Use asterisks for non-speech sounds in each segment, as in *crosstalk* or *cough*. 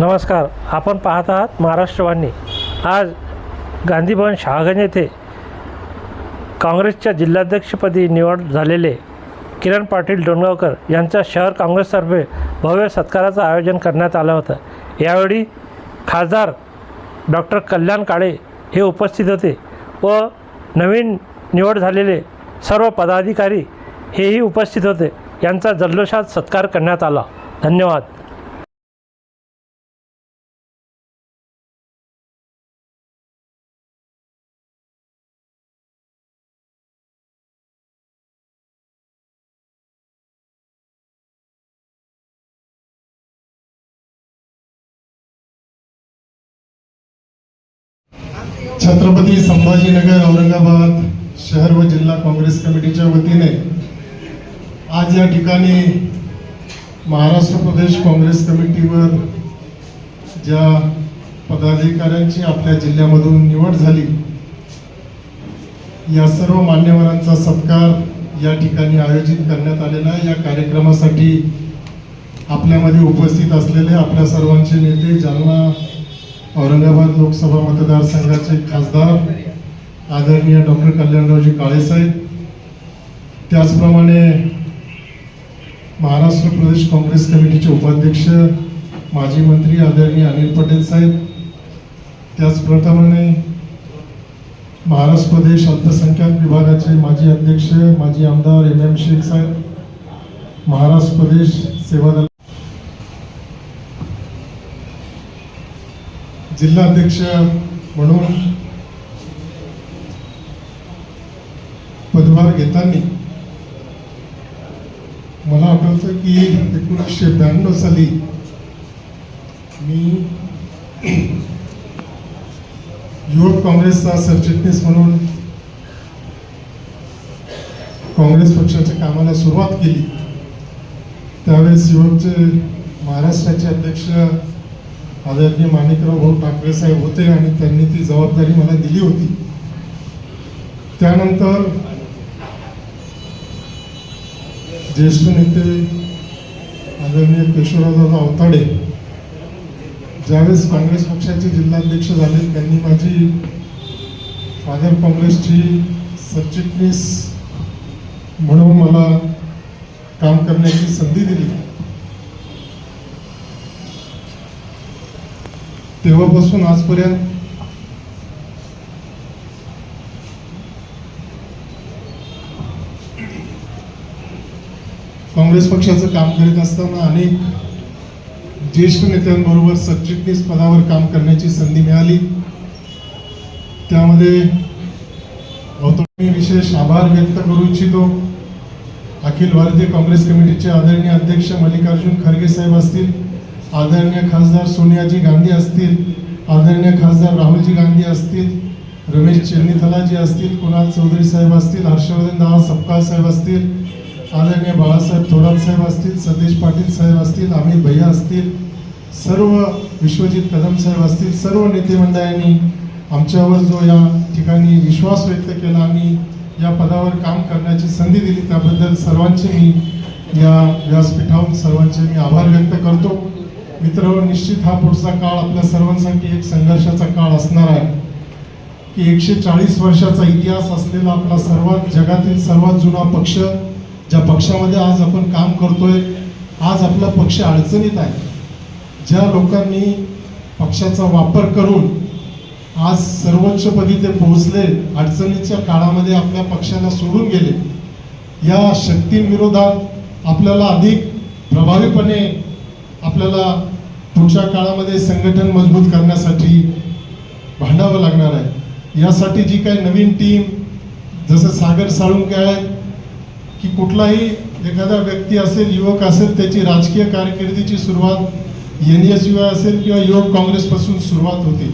नमस्कार आपण पाहत आहात महाराष्ट्रवाणी. आज गांधीभवन शहागंज येथे काँग्रेसच्या जिल्हाध्यक्षपदी निवड झालेले किरण पाटील डोणगावकर यांच्या शहर काँग्रेसतर्फे भव्य सत्काराचं आयोजन करण्यात आलं होतं. यावेळी खासदार डॉक्टर कल्याण काळे हे उपस्थित होते व नवीन निवड झालेले सर्व पदाधिकारी हेही उपस्थित होते. यांचा जल्लोषात सत्कार करण्यात आला. धन्यवाद. छत्रपती संभाजीनगर औरंगाबाद शहर व जिल्हा काँग्रेस कमिटीच्या वतीने आज या ठिकाणी महाराष्ट्र प्रदेश काँग्रेस कमिटीवर ज्या पदाधिकाऱ्यांची आपल्या जिल्ह्यामधून निवड झाली या सर्व मान्यवरांचा सत्कार या ठिकाणी आयोजित करण्यात आलेला आहे. या कार्यक्रमासाठी आपल्यामध्ये उपस्थित असलेले आपल्या सर्वांचे नेते जालना औरंगाबाद लोकसभा मतदारसंघाचे खासदार आदरणीय डॉक्टर कल्याणरावजी काळेसाहेब त्याचप्रमाणे महाराष्ट्र प्रदेश काँग्रेस कमिटीचे उपाध्यक्ष माजी मंत्री आदरणीय अनिल पटेल साहेब त्याचप्रमाणे महाराष्ट्र प्रदेश अल्पसंख्याक विभागाचे माजी अध्यक्ष माजी आमदार एम एम शेख साहेब महाराष्ट्र प्रदेश जिल्हाध्यक्ष म्हणून पदभार घेताना मला आठवतं की एकोणीसशे ब्याण्णव साली मी युवक काँग्रेसचा सरचिटणीस म्हणून काँग्रेस पक्षाच्या कामाला सुरुवात केली. त्यावेळेस युवकचे महाराष्ट्राचे अध्यक्ष आदरणीय माणिकराव भाऊ ठाकरे साहेब होते आणि त्यांनी ती जबाबदारी मला दिली होती. त्यानंतर ज्येष्ठ नेते आदरणीय केशवरावदादा अवताडे ज्यावेळेस काँग्रेस पक्षाचे जिल्हाध्यक्ष झाले त्यांनी माझी फादर काँग्रेसची सरचिटणीस म्हणून मला काम करण्याची संधी दिली. तेव्हापासून आजपर्यंत काँग्रेस पक्षाचं काम करीत असताना अनेक ज्येष्ठ नेत्यांबरोबर सरचिटणीस पदावर काम करण्याची संधी मिळाली. त्यामध्ये मी विशेष आभार व्यक्त करू इच्छितो. अखिल भारतीय काँग्रेस कमिटीचे आदरणीय अध्यक्ष मल्लिकार्जुन खरगे साहेब असतील. आदरणीय खासदार सोनियाजी गांधी असतील आदरणीय खासदार राहुलजी गांधी असतील रमेश चेन्नीथलाजी असतील कुणाल चौधरी साहेब असतील हर्षवर्धन दादा सपकाळ साहेब असतील आदरणीय बाळासाहेब थोरात साहेब असतील सतीश पाटील साहेब असतील अमित भैया असतील सर्व विश्वजित कदम साहेब असतील सर्व नेतेमंडळांनी आमच्यावर जो या ठिकाणी विश्वास व्यक्त केला आणि या पदावर काम करण्याची संधी दिली त्याबद्दल सर्वांचे मी या व्यासपीठावर सर्वांचे मी आभार व्यक्त करतो. मित्र निश्चित हा पुढचा काळ आपल्या सर्वांसाठी एक संघर्षाचा काळ असणार आहे. की एकशे चाळीस वर्षाचा इतिहास असलेला आपला सर्वात जगातील सर्वात जुना पक्ष ज्या पक्षामध्ये आज आपण काम करतोय आज आपला पक्ष अडचणीत आहे. ज्या लोकांनी पक्षाचा वापर करून आज सर्वोच्चपदी ते पोहोचले अडचणीच्या काळामध्ये आपल्या पक्षाला सोडून गेले या शक्तींविरोधात आपल्याला अधिक प्रभावीपणे आपल्याला पुढच्या काळामध्ये संघटन मजबूत करण्यासाठी भांडावं लागणार आहे. यासाठी जी काही नवीन टीम जसं सागर साळुंके आहेत की कुठलाही एखादा व्यक्ती असेल युवक असेल त्याची राजकीय कारकिर्दीची सुरुवात एन एस यू असेल किंवा युवक काँग्रेसपासून सुरुवात होते.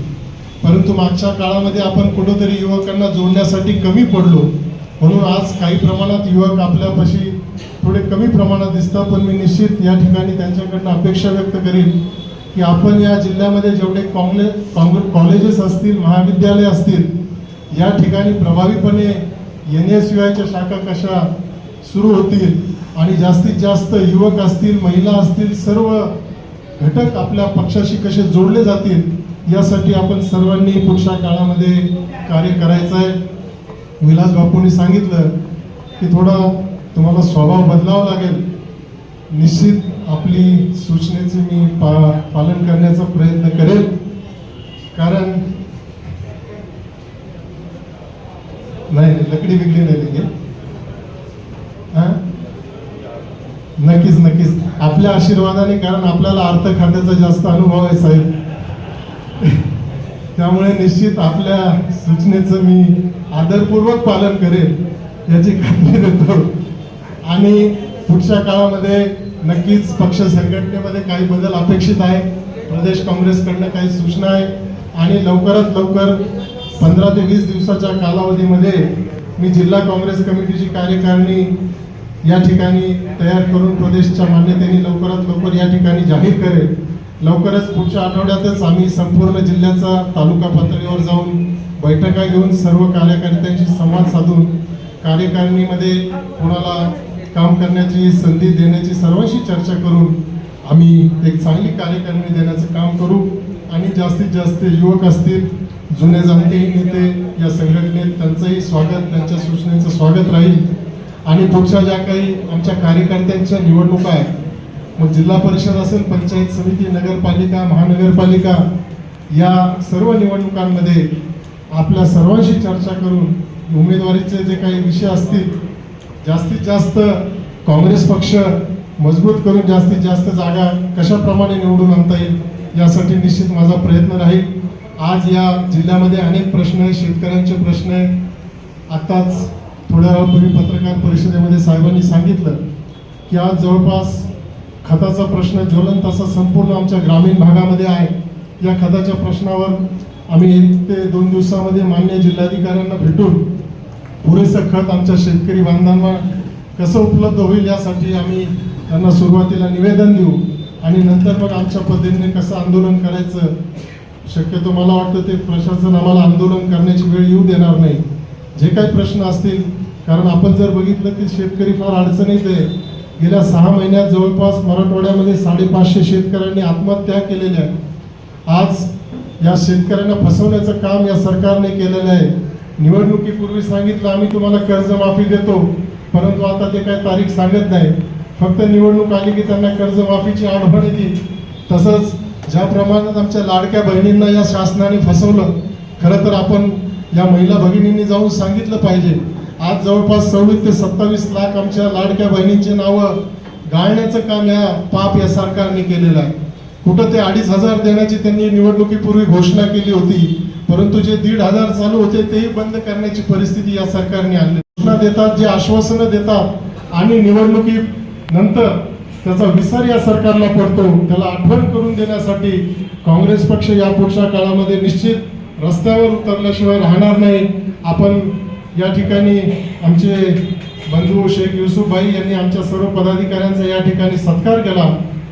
परंतु मागच्या काळामध्ये आपण कुठंतरी युवकांना जोडण्यासाठी कमी पडलो. म्हणून आज काही प्रमाणात युवक आपल्यापाशी थोडे कमी प्रमाणात दिसतात पण मी निश्चित या ठिकाणी त्यांच्याकडनं अपेक्षा व्यक्त करेन की आपण या जिल्ह्यामध्ये जेवढे काँग्रेस काँग्रेस कॉलेजेस असतील महाविद्यालय असतील या ठिकाणी प्रभावीपणे एन एस यू आयच्या शाखा कशा सुरू होतील आणि जास्तीत जास्त युवक असतील महिला असतील सर्व घटक आपल्या पक्षाशी कसे जोडले जातील यासाठी आपण सर्वांनी पुढच्या काळामध्ये कार्य करायचं आहे. विलास बापूंनी सांगितलं की थोडा तुम्हाला स्वभाव बदलावा लागेल. निश्चित आपली सूचनेचे मी पा पालन करण्याचा प्रयत्न करेल. कारण नाही नाही लकडी बिकडी नाही नक्कीच नक्कीच. आपल्या आशीर्वादाने कारण आपल्याला अर्थ खात्याचा जास्त अनुभव आहे साहेब. *laughs* त्यामुळे निश्चित आपल्या सूचनेचं मी आदरपूर्वक पालन करेल याची खात्री देतो. आणि पुढच्या काळामध्ये नक्कीच पक्ष संघटनेमध्ये काही बदल अपेक्षित आहे. प्रदेश काँग्रेसकडनं काही सूचना आहे. आणि लवकरात लवकर पंधरा ते वीस दिवसाच्या कालावधीमध्ये मी जिल्हा काँग्रेस कमिटीची कार्यकारिणी या ठिकाणी तयार करून प्रदेशच्या मान्यतेने लवकरात लवकर या ठिकाणी जाहीर करेल. लवकरच पुढच्या आठवड्यातच आम्ही संपूर्ण जिल्ह्याचा तालुका पातळीवर जाऊन बैठका घेऊन सर्व कार्यकर्त्यांशी संवाद साधून कार्यकारिणीमध्ये कोणाला काम करण्याची संधी देण्याची सर्वांशी चर्चा करून आम्ही एक चांगली कार्यकारिणी देण्याचं काम करू. आणि जास्तीत जास्त युवक असतील जुने जाणतेही नेते या संघटनेत त्यांचंही स्वागत त्यांच्या सूचनेचं स्वागत राहील. आणि पुढच्या ज्या काही आमच्या कार्यकर्त्यांच्या निवडणुका आहेत मग जिल्हा परिषद असेल पंचायत समिती नगरपालिका महानगरपालिका या सर्व निवडणुकांमध्ये आपल्या सर्वांशी चर्चा करून उमेदवारीचे जे काही विषय असतील जास्तीत जास्त काँग्रेस पक्ष मजबूत करून जास्तीत जास्त जागा कशाप्रमाणे निवडून आणता येईल यासाठी निश्चित माझा प्रयत्न राहील. आज या जिल्ह्यामध्ये अनेक प्रश्न आहे शेतकऱ्यांचे प्रश्न आहे आत्ताच थोड्या वेळापूर्वी पत्रकार परिषदेमध्ये साहेबांनी सांगितलं की आज जवळपास खताचा प्रश्न ज्वलंत असा संपूर्ण आमच्या ग्रामीण भागामध्ये आहे. या खताच्या प्रश्नावर आम्ही एक ते दोन दिवसामध्ये मान्य जिल्हाधिकाऱ्यांना भेटून पुरेसं खत आमच्या शेतकरी बांधवांना कसं उपलब्ध होईल यासाठी आम्ही त्यांना सुरुवातीला निवेदन देऊ. आणि नंतर मग आमच्या पद्धतीने कसं आंदोलन करायचं शक्यतो मला वाटतं ते प्रशासन आम्हाला आंदोलन करण्याची वेळ येऊ देणार नाही. जे काही प्रश्न असतील कारण आपण जर बघितलं की शेतकरी फार अडचणीत आहे. गेल्या सहा महिन्यात जवळपास मराठवाड्यामध्ये साडेपाचशे शेतकऱ्यांनी आत्महत्या केलेल्या. आहेत आज या शेतकऱ्यांना फसवण्याचं काम या सरकारने केलेलं आहे. निवडणुकीपूर्वी सांगितलं आम्ही तुम्हाला कर्जमाफी देतो. परंतु आता ते काय तारीख सांगत नाही. फक्त निवडणूक आली की त्यांना कर्जमाफीची आठवण येते. तसंच ज्या प्रमाणात आमच्या लाडक्या बहिणींना या शासनाने फसवलं खरं तर आपण या महिला भगिनींनी जाऊन सांगितलं पाहिजे. आज जवळपास सव्वीस ते सत्तावीस लाख आमच्या लाडक्या बहिणींची नावं गाळण्याचं काम या पाप या सरकारने केलेलं आहे. कुठं ते अडीच हजार देण्याची त्यांनी निवडणुकीपूर्वी घोषणा केली होती परंतु जे दीड हजार चालू होते तेही बंद करण्याची परिस्थिती या सरकारने आणली. घोषणा देतात जे आश्वासनं देतात आणि निवडणुकी नंतर त्याचा विसर या सरकारला पडतो त्याला आठवण करून देण्यासाठी काँग्रेस पक्ष या पुढच्या काळामध्ये निश्चित रस्त्यावर उतरल्याशिवाय राहणार नाही. आपण या ठिकाणी आमचे बंधू शेख युसुफभाई यांनी आमच्या सर्व पदाधिकाऱ्यांचा या ठिकाणी सत्कार केला.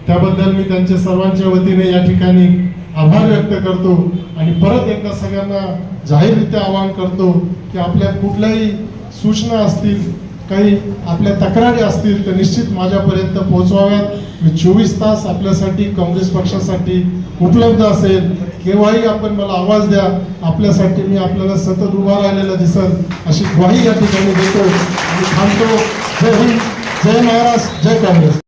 त्याबद्दल मी त्यांच्या सर्वांच्या वतीने या ठिकाणी आभार व्यक्त करतो आणि परत एकदा सगळ्यांना जाहीररित्या आवाहन करतो की आपल्या कुठल्याही सूचना असतील काही आपल्या तक्रारी असतील तर निश्चित माझ्यापर्यंत पोहोचवाव्यात. मी चोवीस तास आपल्यासाठी काँग्रेस पक्षासाठी उपलब्ध असेल. केव्हाही आपण मला आवाज द्या आपल्यासाठी मी आपल्याला सतत उभा राहिलेला दिसत अशी ग्वाही या ठिकाणी देतो. आणि थांबतो. जय हिंद जय महाराष्ट्र जय काँग्रेस.